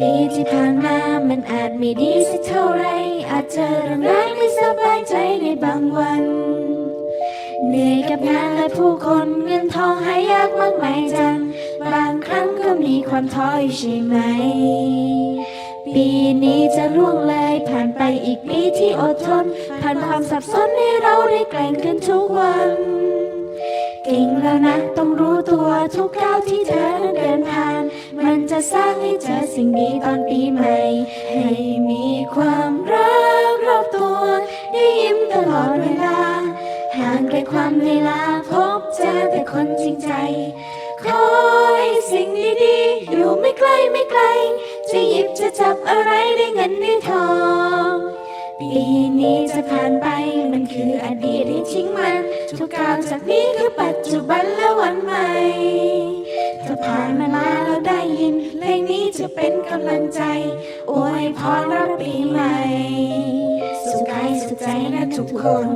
ปีที่ผ่านมามันอาจไม่ดีสักเท่าไร อาจเจอเรื่องร้ายไม่สบายใจในบางวัน เหนื่อยกับงานและผู้คนเงินทองหายากมากมายจัง บางครั้งก็มีความท้อใช่ไหม ปีนี้จะล่วงเลยผ่านไปอีกปีที่อดทน ผ่านความสับสนให้เราได้แกร่งขึ้นทุกวัน เก่งแล้วนะต้องรู้ตัวทุกก้าวที่เธอ จะสร้างให้เจอสิ่งดีตอนปีใหม่ ให้มีความรักรอบตัว ได้ยิ้มตลอดเวลา ห่างไกลความเวลาพบเจอแต่คนจริงใจขอให้สิ่งดีๆ อยู่ไม่ไกลไม่ไกล จะหยิบจะจับอะไรได้เงินได้ทองปีนี้จะผ่านไปมันคืออดีตให้ทิ้งมัน ทุกก้าวจากนี้คือปัจจุบันและวันใหม่ จะเป็นกำลังใจ อวยพรรับปีใหม่ สุขกายสุขใจนะทุกคน